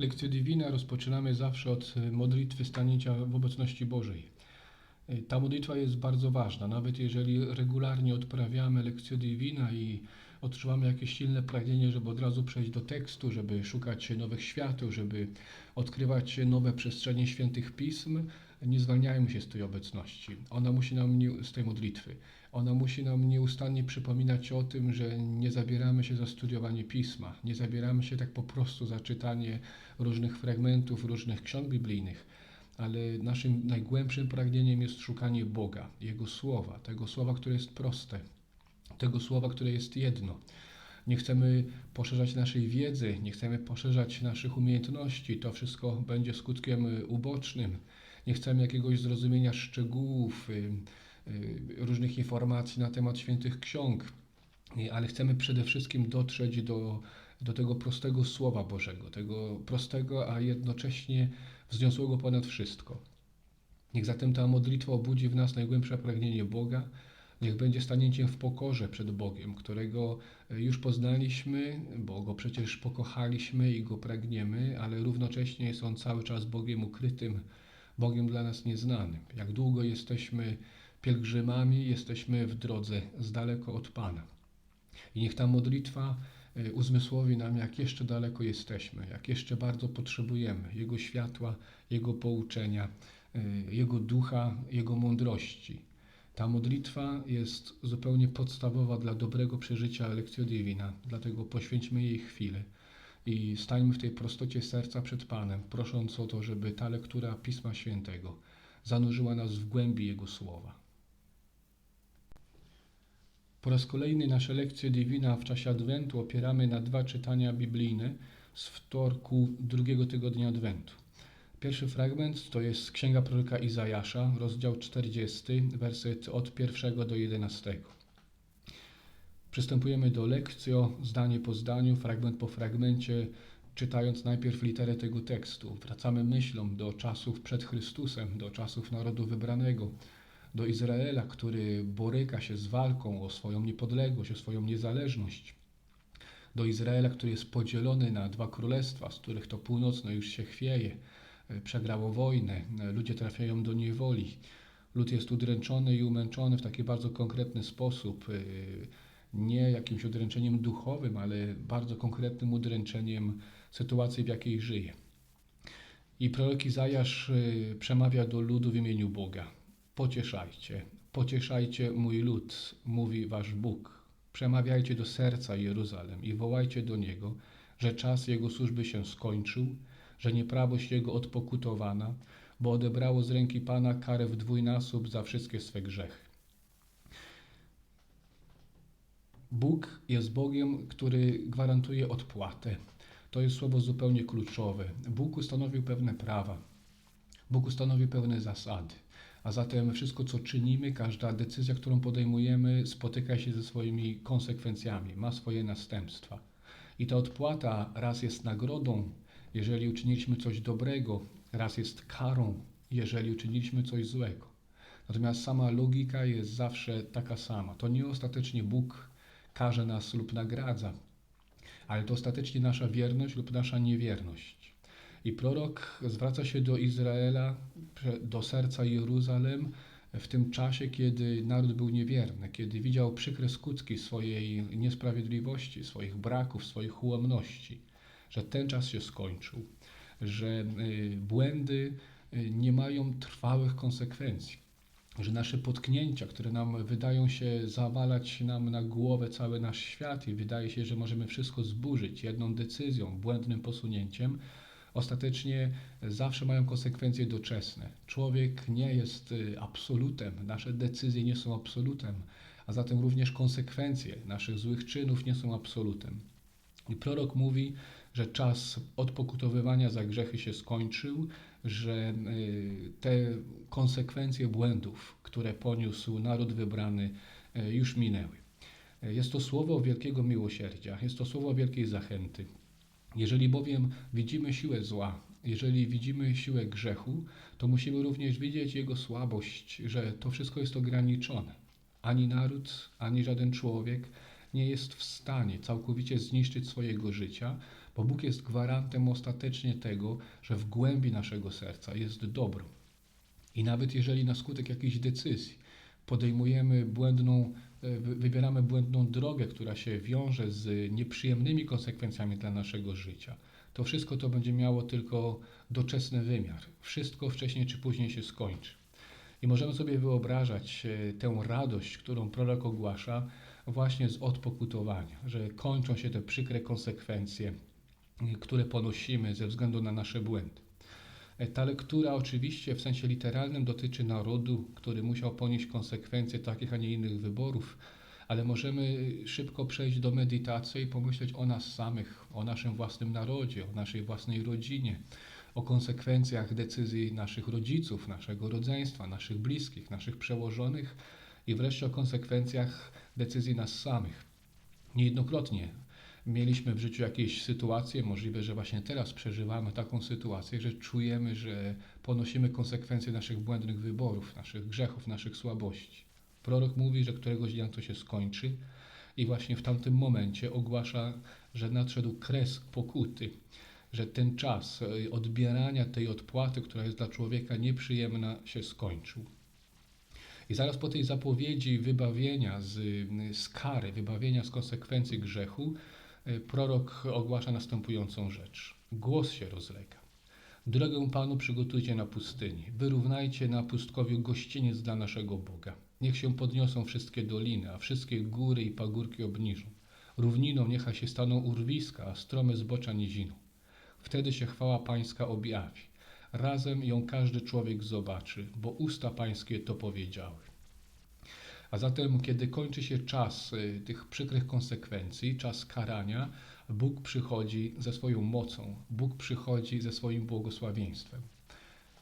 Lekcję Divina rozpoczynamy zawsze od e, modlitwy stanięcia w obecności Bożej. E, Ta modlitwa jest bardzo ważna, nawet jeżeli regularnie odprawiamy lekcję Divina i odczuwamy jakieś silne pragnienie, żeby od razu przejść do tekstu, żeby szukać nowych świateł, żeby odkrywać nowe przestrzenie świętych pism, nie zwalniajmy się z tej obecności. Ona musi nam nie, z tej modlitwy. Ona musi nam nieustannie przypominać o tym, że nie zabieramy się za studiowanie pisma, nie zabieramy się tak po prostu za czytanie różnych fragmentów, różnych ksiąg biblijnych, ale naszym najgłębszym pragnieniem jest szukanie Boga, Jego słowa, tego słowa, które jest proste, tego słowa, które jest jedno. Nie chcemy poszerzać naszej wiedzy, nie chcemy poszerzać naszych umiejętności, to wszystko będzie skutkiem ubocznym. Nie chcemy jakiegoś zrozumienia szczegółów, y, y, różnych informacji na temat świętych ksiąg, y, ale chcemy przede wszystkim dotrzeć do, do tego prostego Słowa Bożego, tego prostego, a jednocześnie wzniosłego ponad wszystko. Niech zatem ta modlitwa obudzi w nas najgłębsze pragnienie Boga, niech będzie stanięciem w pokorze przed Bogiem, którego już poznaliśmy, bo Go przecież pokochaliśmy i Go pragniemy, ale równocześnie jest On cały czas Bogiem ukrytym, Bogiem dla nas nieznanym. Jak długo jesteśmy pielgrzymami, jesteśmy w drodze z daleko od Pana. I niech ta modlitwa e, uzmysłowi nam, jak jeszcze daleko jesteśmy, jak jeszcze bardzo potrzebujemy Jego światła, Jego pouczenia, e, Jego ducha, Jego mądrości. Ta modlitwa jest zupełnie podstawowa dla dobrego przeżycia Lectio Divina, dlatego poświęćmy jej chwilę i stańmy w tej prostocie serca przed Panem, prosząc o to, żeby ta lektura Pisma Świętego zanurzyła nas w głębi Jego słowa. Po raz kolejny nasze lekcje Divina w czasie Adwentu opieramy na dwa czytania biblijne z wtorku drugiego tygodnia Adwentu. Pierwszy fragment to jest Księga proroka Izajasza, rozdział 40, werset od 1 do 11. Przystępujemy do lekcjo, zdanie po zdaniu, fragment po fragmencie, czytając najpierw literę tego tekstu. Wracamy myślą do czasów przed Chrystusem, do czasów narodu wybranego, do Izraela, który boryka się z walką o swoją niepodległość, o swoją niezależność. Do Izraela, który jest podzielony na dwa królestwa, z których to północne już się chwieje, e, przegrało wojnę, e, ludzie trafiają do niewoli. Lud jest udręczony i umęczony w taki bardzo konkretny sposób, e, nie jakimś udręczeniem duchowym, ale bardzo konkretnym udręczeniem sytuacji, w jakiej żyje. I prorok Izajasz e, przemawia do ludu w imieniu Boga. Pocieszajcie, pocieszajcie mój lud, mówi wasz Bóg. Przemawiajcie do serca Jeruzalem i wołajcie do niego, że czas jego służby się skończył, że nieprawość jego odpokutowana, bo odebrało z ręki Pana karę w dwójnasób za wszystkie swe grzechy. Bóg jest Bogiem, który gwarantuje odpłatę. To jest słowo zupełnie kluczowe. Bóg ustanowił pewne prawa. Bóg ustanowił pewne zasady. A zatem wszystko, co czynimy, każda decyzja, którą podejmujemy, spotyka się ze swoimi konsekwencjami, ma swoje następstwa. I ta odpłata raz jest nagrodą, jeżeli uczyniliśmy coś dobrego, raz jest karą, jeżeli uczyniliśmy coś złego. Natomiast sama logika jest zawsze taka sama. To nie ostatecznie Bóg karze nas lub nagradza, ale to ostatecznie nasza wierność lub nasza niewierność. I prorok zwraca się do Izraela, do serca Jeruzalem w tym czasie, kiedy naród był niewierny, kiedy widział przykre skutki swojej niesprawiedliwości, swoich braków, swoich ułomności, że ten czas się skończył, że y, błędy y, nie mają trwałych konsekwencji, że nasze potknięcia, które nam wydają się zawalać nam na głowę cały nasz świat i wydaje się, że możemy wszystko zburzyć jedną decyzją, błędnym posunięciem, ostatecznie zawsze mają konsekwencje doczesne. Człowiek nie jest y, absolutem, nasze decyzje nie są absolutem, a zatem również konsekwencje naszych złych czynów nie są absolutem. I prorok mówi, że czas odpokutowywania za grzechy się skończył, że y, te konsekwencje błędów, które poniósł naród wybrany, y, już minęły. Jest to słowo wielkiego miłosierdzia, jest to słowo wielkiej zachęty. Jeżeli bowiem widzimy siłę zła, jeżeli widzimy siłę grzechu, to musimy również widzieć jego słabość, że to wszystko jest ograniczone. Ani naród, ani żaden człowiek nie jest w stanie całkowicie zniszczyć swojego życia, Bo Bóg jest gwarantem ostatecznie tego, że w głębi naszego serca jest dobro. I nawet jeżeli na skutek jakiejś decyzji podejmujemy błędną, e, wy- wybieramy błędną drogę, która się wiąże z nieprzyjemnymi konsekwencjami dla naszego życia, to wszystko to będzie miało tylko doczesny wymiar. Wszystko wcześniej czy później się skończy. I możemy sobie wyobrażać e, tę radość, którą prorok ogłasza właśnie z odpokutowania, że kończą się te przykre konsekwencje, które ponosimy ze względu na nasze błędy. E, Ta lektura oczywiście w sensie literalnym dotyczy narodu, który musiał ponieść konsekwencje takich, a nie innych wyborów, ale możemy szybko przejść do medytacji i pomyśleć o nas samych, o naszym własnym narodzie, o naszej własnej rodzinie, o konsekwencjach decyzji naszych rodziców, naszego rodzeństwa, naszych bliskich, naszych przełożonych i wreszcie o konsekwencjach decyzji nas samych. Niejednokrotnie mieliśmy w życiu jakieś sytuacje, możliwe, że właśnie teraz przeżywamy taką sytuację, że czujemy, że ponosimy konsekwencje naszych błędnych wyborów, naszych grzechów, naszych słabości. Prorok mówi, że któregoś dnia to się skończy i właśnie w tamtym momencie ogłasza, że nadszedł kres pokuty, że ten czas e, odbierania tej odpłaty, która jest dla człowieka nieprzyjemna, się skończył. I zaraz po tej zapowiedzi wybawienia z, z kary, wybawienia z konsekwencji grzechu, prorok ogłasza następującą rzecz. Głos się rozlega. Drogę Panu przygotujcie na pustyni. Wyrównajcie na pustkowiu gościniec dla naszego Boga. Niech się podniosą wszystkie doliny, a wszystkie góry i pagórki obniżą. Równiną niechaj się staną urwiska, a strome zbocza niziną. Wtedy się chwała Pańska objawi. Razem ją każdy człowiek zobaczy, bo usta Pańskie to powiedziały. A zatem, kiedy kończy się czas y, tych przykrych konsekwencji, czas karania, Bóg przychodzi ze swoją mocą, Bóg przychodzi ze swoim błogosławieństwem.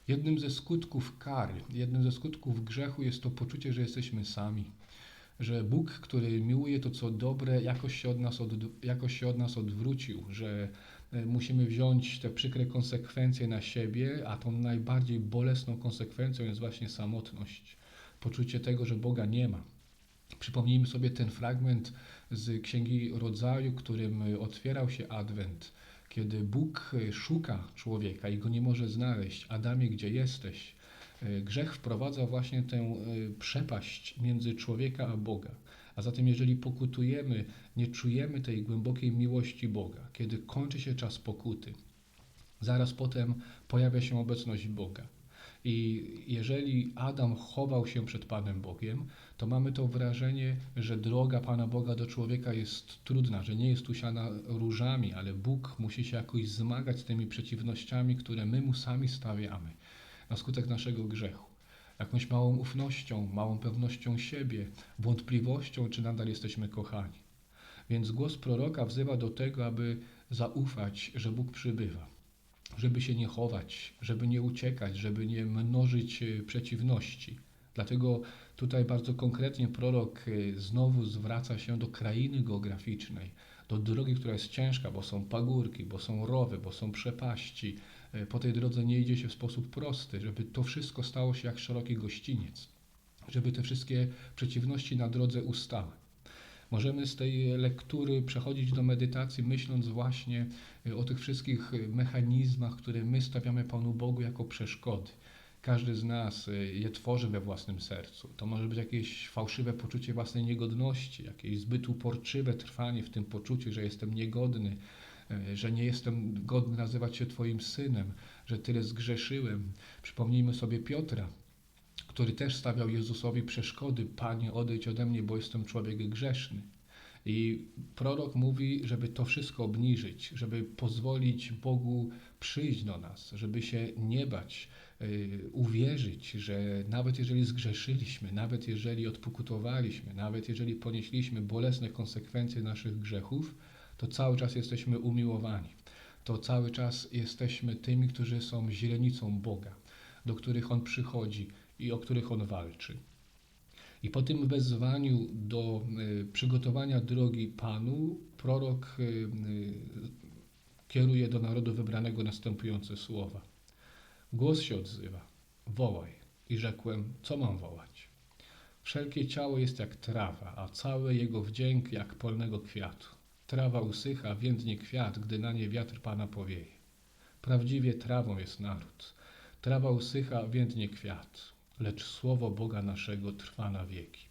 Jednym ze skutków kary, jednym ze skutków grzechu jest to poczucie, że jesteśmy sami. Że Bóg, który miłuje to, co dobre, jakoś się od nas, od, jakoś się od nas odwrócił, że e, musimy wziąć te przykre konsekwencje na siebie, a tą najbardziej bolesną konsekwencją jest właśnie samotność. Poczucie tego, że Boga nie ma. Przypomnijmy sobie ten fragment z Księgi Rodzaju, którym otwierał się Adwent, kiedy Bóg szuka człowieka i go nie może znaleźć. Adamie, gdzie jesteś? Grzech wprowadza właśnie tę e, przepaść między człowieka a Boga. A zatem, jeżeli pokutujemy, nie czujemy tej głębokiej miłości Boga, kiedy kończy się czas pokuty, zaraz potem pojawia się obecność Boga. I jeżeli Adam chował się przed Panem Bogiem, to mamy to wrażenie, że droga Pana Boga do człowieka jest trudna, że nie jest usiana różami, ale Bóg musi się jakoś zmagać z tymi przeciwnościami, które my mu sami stawiamy na skutek naszego grzechu. Jakąś małą ufnością, małą pewnością siebie, wątpliwością, czy nadal jesteśmy kochani. Więc głos proroka wzywa do tego, aby zaufać, że Bóg przybywa żeby się nie chować, żeby nie uciekać, żeby nie mnożyć e, przeciwności. Dlatego tutaj bardzo konkretnie prorok e, znowu zwraca się do krainy geograficznej, do drogi, która jest ciężka, bo są pagórki, bo są rowy, bo są przepaści. E, Po tej drodze nie idzie się w sposób prosty, żeby to wszystko stało się jak szeroki gościniec, żeby te wszystkie przeciwności na drodze ustały. Możemy z tej lektury przechodzić do medytacji, myśląc właśnie y, o tych wszystkich y, mechanizmach, które my stawiamy Panu Bogu jako przeszkody. Każdy z nas y, je tworzy we własnym sercu. To może być jakieś fałszywe poczucie własnej niegodności, jakieś zbyt uporczywe trwanie w tym poczuciu, że jestem niegodny, że nie jestem godny nazywać się Twoim synem, że tyle zgrzeszyłem. Przypomnijmy sobie Piotra, który też stawiał Jezusowi przeszkody. Panie, odejdź ode mnie, bo jestem człowiek grzeszny. I prorok mówi, żeby to wszystko obniżyć, żeby pozwolić Bogu przyjść do nas, żeby się nie bać, yy, uwierzyć, że nawet jeżeli zgrzeszyliśmy, nawet jeżeli odpokutowaliśmy, nawet jeżeli ponieśliśmy bolesne konsekwencje naszych grzechów, to cały czas jesteśmy umiłowani. To cały czas jesteśmy tymi, którzy są źrenicą Boga, do których On przychodzi i o których On walczy. I po tym wezwaniu do y, przygotowania drogi Panu, prorok y, y, kieruje do narodu wybranego następujące słowa. Głos się odzywa, wołaj. I rzekłem, co mam wołać? Wszelkie ciało jest jak trawa, a cały jego wdzięk jak polnego kwiatu. Trawa usycha, więdnie kwiat, gdy na nie wiatr Pana powieje. Prawdziwie trawą jest naród. Trawa usycha, więdnie kwiat, lecz słowo Boga naszego trwa na wieki.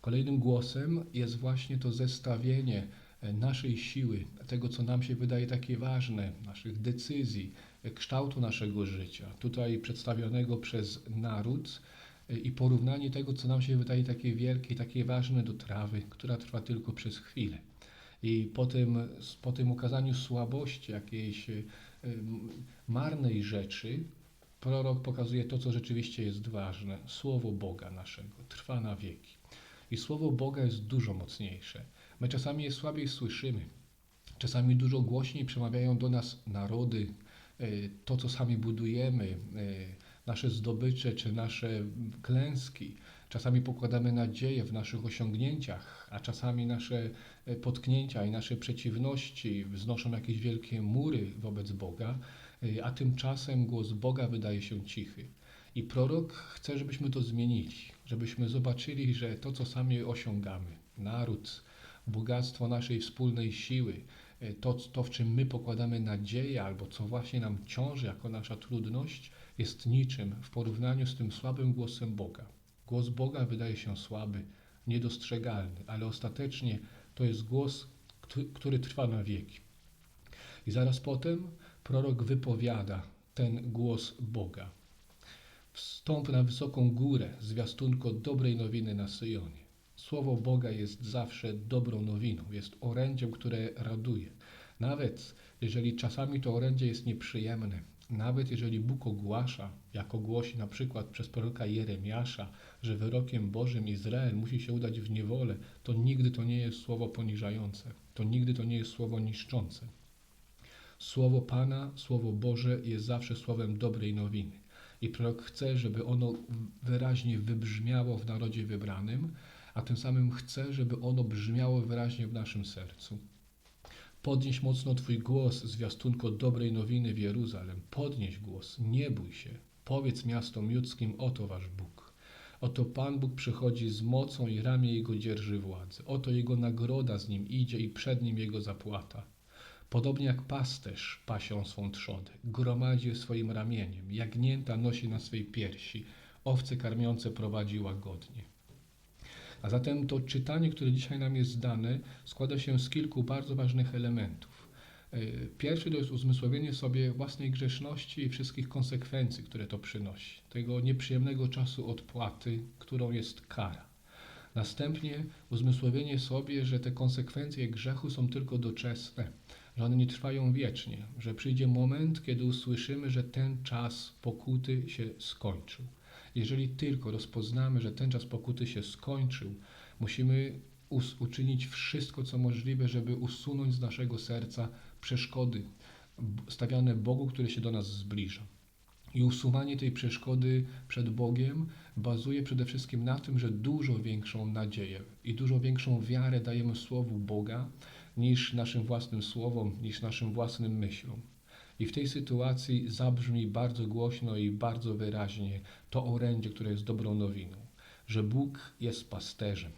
Kolejnym głosem jest właśnie to zestawienie e, naszej siły, tego, co nam się wydaje takie ważne, naszych decyzji, e, kształtu naszego życia, tutaj przedstawionego przez naród e, i porównanie tego, co nam się wydaje takie wielkie, takie ważne do trawy, która trwa tylko przez chwilę. I po tym, po tym ukazaniu słabości, jakiejś marnej rzeczy, prorok pokazuje to, co rzeczywiście jest ważne. Słowo Boga naszego trwa na wieki. I słowo Boga jest dużo mocniejsze. My czasami je słabiej słyszymy. Czasami dużo głośniej przemawiają do nas narody, e, to co sami budujemy, e, nasze zdobycze czy nasze klęski. Czasami pokładamy nadzieję w naszych osiągnięciach, a czasami nasze e, potknięcia i nasze przeciwności wznoszą jakieś wielkie mury wobec Boga, a tymczasem głos Boga wydaje się cichy. I prorok chce, żebyśmy to zmienili, żebyśmy zobaczyli, że to, co sami osiągamy, naród, bogactwo naszej wspólnej siły, e, to, to, w czym my pokładamy nadzieję, albo co właśnie nam ciąży jako nasza trudność, jest niczym w porównaniu z tym słabym głosem Boga. Głos Boga wydaje się słaby, niedostrzegalny, ale ostatecznie to jest głos, któ- który trwa na wieki. I zaraz potem prorok wypowiada ten głos Boga. Wstąp na wysoką górę, zwiastunko dobrej nowiny na Syjonie. Słowo Boga jest zawsze dobrą nowiną, jest orędziem, które raduje. Nawet jeżeli czasami to orędzie jest nieprzyjemne, nawet jeżeli Bóg ogłasza, jak ogłosi na przykład przez proroka Jeremiasza, że wyrokiem Bożym Izrael musi się udać w niewolę, to nigdy to nie jest słowo poniżające, to nigdy to nie jest słowo niszczące. Słowo Pana, Słowo Boże jest zawsze słowem dobrej nowiny. I prorok chce, żeby ono wyraźnie wybrzmiało w narodzie wybranym, a tym samym chce, żeby ono brzmiało wyraźnie w naszym sercu. Podnieś mocno Twój głos, zwiastunko dobrej nowiny w Jeruzalem. Podnieś głos, nie bój się. Powiedz miastom judzkim, oto Wasz Bóg. Oto Pan Bóg przychodzi z mocą i ramię Jego dzierży władzy. Oto Jego nagroda z Nim idzie i przed Nim Jego zapłata. Podobnie jak pasterz pasią swą trzodę, gromadzi je swoim ramieniem, jagnięta nosi na swej piersi, owce karmiące prowadzi łagodnie. A zatem to czytanie, które dzisiaj nam jest dane, składa się z kilku bardzo ważnych elementów. Y, Pierwszy to jest uzmysłowienie sobie własnej grzeszności i wszystkich konsekwencji, które to przynosi, tego nieprzyjemnego czasu odpłaty, którą jest kara. Następnie uzmysłowienie sobie, że te konsekwencje grzechu są tylko doczesne, że one nie trwają wiecznie, że przyjdzie moment, kiedy usłyszymy, że ten czas pokuty się skończył. Jeżeli tylko rozpoznamy, że ten czas pokuty się skończył, musimy us- uczynić wszystko, co możliwe, żeby usunąć z naszego serca przeszkody stawiane Bogu, który się do nas zbliża. I usuwanie tej przeszkody przed Bogiem bazuje przede wszystkim na tym, że dużo większą nadzieję i dużo większą wiarę dajemy Słowu Boga niż naszym własnym słowom, niż naszym własnym myślom. I w tej sytuacji zabrzmi bardzo głośno i bardzo wyraźnie to orędzie, które jest dobrą nowiną, że Bóg jest pasterzem,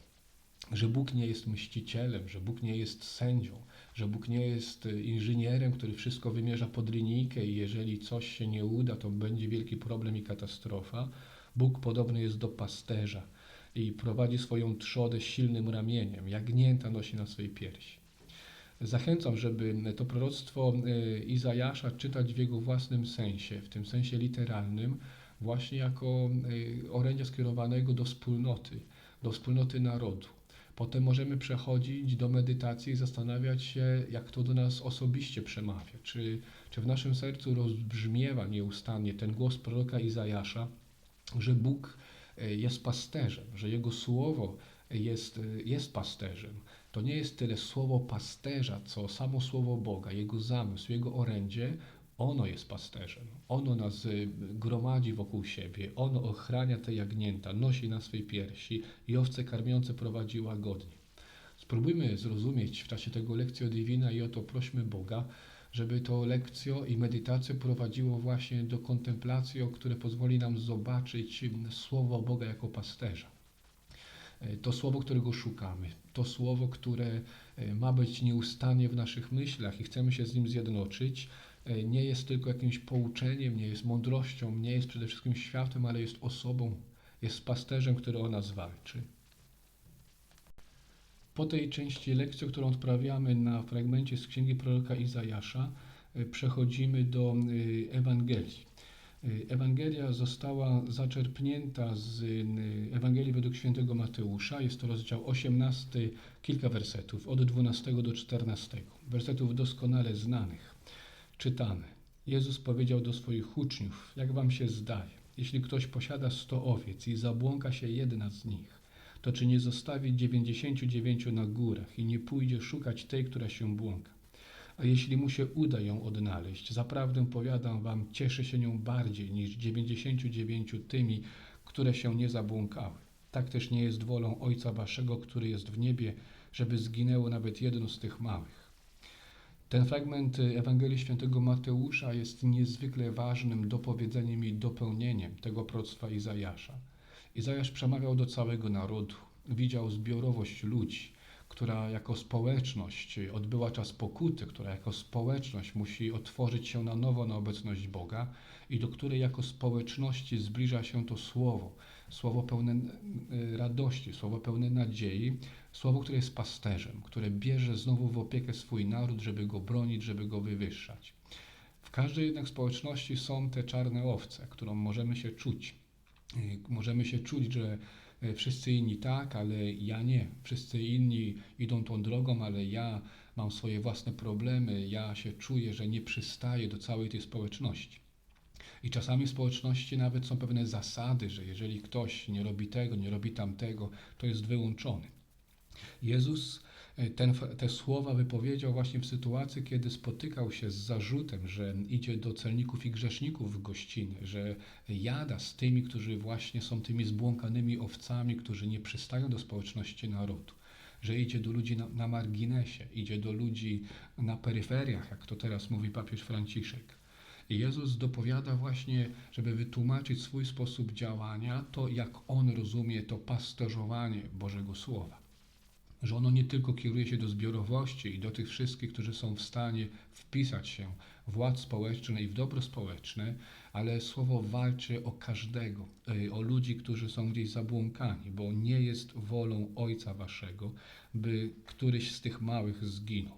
że Bóg nie jest mścicielem, że Bóg nie jest sędzią, że Bóg nie jest y, inżynierem, który wszystko wymierza pod linijkę i jeżeli coś się nie uda, to będzie wielki problem i katastrofa. Bóg podobny jest do pasterza i prowadzi swoją trzodę silnym ramieniem, jagnięta nosi na swej piersi. Zachęcam, żeby to proroctwo y, Izajasza czytać w jego własnym sensie, w tym sensie literalnym, właśnie jako y, orędzia skierowanego do wspólnoty, do wspólnoty narodu. Potem możemy przechodzić do medytacji i zastanawiać się, jak to do nas osobiście przemawia. Czy, czy w naszym sercu rozbrzmiewa nieustannie ten głos proroka Izajasza, że Bóg y, jest pasterzem, że Jego słowo jest, jest pasterzem. To nie jest tyle słowo pasterza, co samo słowo Boga, Jego zamysł, Jego orędzie. Ono jest pasterzem. Ono nas y, gromadzi wokół siebie. Ono ochrania te jagnięta, nosi na swej piersi i owce karmiące prowadzi łagodnie. Spróbujmy zrozumieć w czasie tego lekcjo divina i o to prośmy Boga, żeby to lekcjo i medytację prowadziło właśnie do kontemplacji, które pozwoli nam zobaczyć słowo Boga jako pasterza. E, To słowo, którego szukamy, to słowo, które e, ma być nieustannie w naszych myślach i chcemy się z nim zjednoczyć, e, nie jest tylko jakimś pouczeniem, nie jest mądrością, nie jest przede wszystkim światłem, ale jest osobą, jest pasterzem, który o nas walczy. Po tej części lekcji, którą odprawiamy na fragmencie z księgi proroka Izajasza, przechodzimy do Ewangelii. E, Ewangelia została zaczerpnięta z e, Ewangelii według świętego Mateusza. Jest to rozdział 18, kilka wersetów, od 12 do 14. Wersetów doskonale znanych. Czytamy. Jezus powiedział do swoich uczniów: Jak wam się zdaje, jeśli ktoś posiada 100 owiec i zabłąka się jedna z nich, to czy nie zostawi 99 na górach i nie pójdzie szukać tej, która się błąka? A jeśli mu się uda ją odnaleźć, zaprawdę powiadam wam, cieszy się nią bardziej niż 99 tymi, które się nie zabłąkały. Tak też nie jest wolą Ojca waszego, który jest w niebie, żeby zginęło nawet jedno z tych małych. Ten fragment Ewangelii Świętego Mateusza jest niezwykle ważnym dopowiedzeniem i dopełnieniem tego proroctwa Izajasza. Izajasz przemawiał do całego narodu, widział zbiorowość ludzi, która jako społeczność odbyła czas pokuty, która jako społeczność musi otworzyć się na nowo na obecność Boga i do której jako społeczności zbliża się to słowo, słowo pełne e, radości, słowo pełne nadziei, słowo, które jest pasterzem, które bierze znowu w opiekę swój naród, żeby go bronić, żeby go wywyższać. W każdej jednak społeczności są te czarne owce, którą możemy się czuć. Możemy się czuć, że wszyscy inni tak, ale ja nie. Wszyscy inni idą tą drogą, ale ja mam swoje własne problemy, ja się czuję, że nie przystaję do całej tej społeczności. I czasami w społeczności nawet są pewne zasady, że jeżeli ktoś nie robi tego, nie robi tamtego, to jest wyłączony. Jezus e, ten, te słowa wypowiedział właśnie w sytuacji, kiedy spotykał się z zarzutem, że idzie do celników i grzeszników w gościny, że jada z tymi, którzy właśnie są tymi zbłąkanymi owcami, którzy nie przystają do społeczności narodu, że idzie do ludzi na, na marginesie, idzie do ludzi na peryferiach, jak to teraz mówi papież Franciszek. Jezus dopowiada właśnie, żeby wytłumaczyć swój sposób działania, to jak on rozumie to pasterzowanie Bożego Słowa że ono nie tylko kieruje się do zbiorowości i do tych wszystkich, którzy są w stanie wpisać się w ład społeczny i w dobro społeczne, ale słowo walczy o każdego, y, o ludzi, którzy są gdzieś zabłąkani, bo nie jest wolą Ojca Waszego, by któryś z tych małych zginął.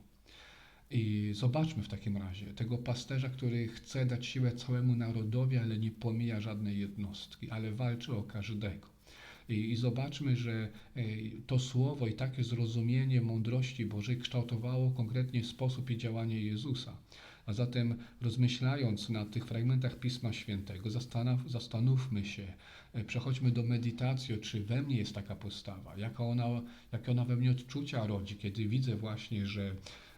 I zobaczmy w takim razie tego pasterza, który chce dać siłę całemu narodowi, ale nie pomija żadnej jednostki, ale walczy o każdego. I, I zobaczmy, że e, to słowo i takie zrozumienie mądrości Bożej kształtowało konkretnie sposób i działanie Jezusa. A zatem rozmyślając na tych fragmentach Pisma Świętego, zastanów, zastanówmy się, e, przechodźmy do meditacji, czy we mnie jest taka postawa, jaka ona, jakie ona we mnie odczucia rodzi, kiedy widzę właśnie, że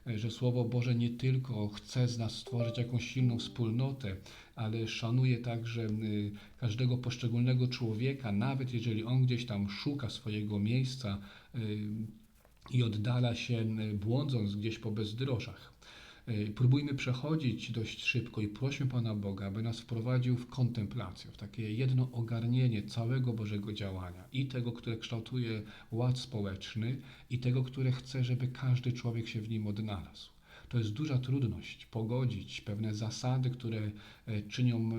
że Słowo Boże nie tylko chce z nas stworzyć jakąś silną wspólnotę, ale szanuje także y, każdego poszczególnego człowieka, nawet jeżeli on gdzieś tam szuka swojego miejsca y, i oddala się, y, błądząc gdzieś po bezdrożach. Próbujmy przechodzić dość szybko i prośmy Pana Boga, aby nas wprowadził w kontemplację, w takie jedno ogarnienie całego Bożego działania i tego, które kształtuje ład społeczny, i tego, które chce, żeby każdy człowiek się w nim odnalazł. To jest duża trudność pogodzić pewne zasady, które e, czynią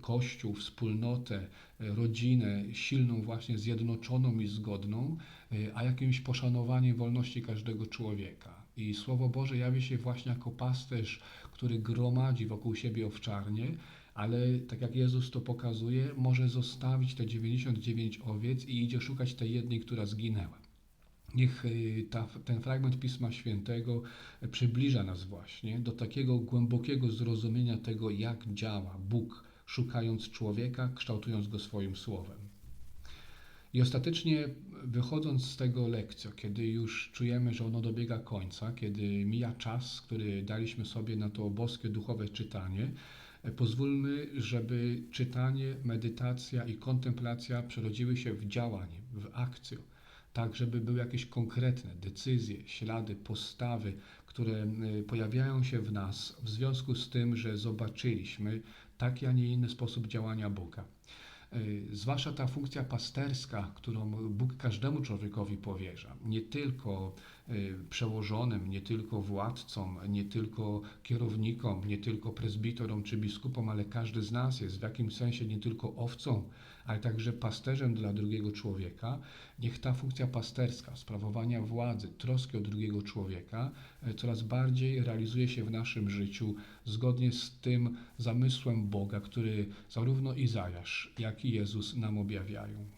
Kościół, wspólnotę, e, rodzinę silną, właśnie zjednoczoną i zgodną, e, a jakimś poszanowaniem wolności każdego człowieka. I Słowo Boże jawi się właśnie jako pasterz, który gromadzi wokół siebie owczarnie, ale tak jak Jezus to pokazuje, może zostawić te 99 owiec i idzie szukać tej jednej, która zginęła. Niech y, ta, ten fragment Pisma Świętego przybliża nas właśnie do takiego głębokiego zrozumienia tego, jak działa Bóg, szukając człowieka, kształtując go swoim słowem. I ostatecznie wychodząc z tego lekcja, kiedy już czujemy, że ono dobiega końca, kiedy mija czas, który daliśmy sobie na to boskie duchowe czytanie, pozwólmy, żeby czytanie, medytacja i kontemplacja przerodziły się w działanie, w akcję tak żeby były jakieś konkretne decyzje, ślady, postawy, które y, pojawiają się w nas w związku z tym, że zobaczyliśmy taki, a nie inny sposób działania Boga. Y, Zwłaszcza ta funkcja pasterska, którą Bóg każdemu człowiekowi powierza, nie tylko y, przełożonym, nie tylko władcom, nie tylko kierownikom, nie tylko prezbiterom czy biskupom, ale każdy z nas jest w jakimś sensie nie tylko owcą, ale także pasterzem dla drugiego człowieka. Niech ta funkcja pasterska, sprawowania władzy, troski o drugiego człowieka y, coraz bardziej realizuje się w naszym życiu zgodnie z tym zamysłem Boga, który zarówno Izajasz, jak i Jezus nam objawiają.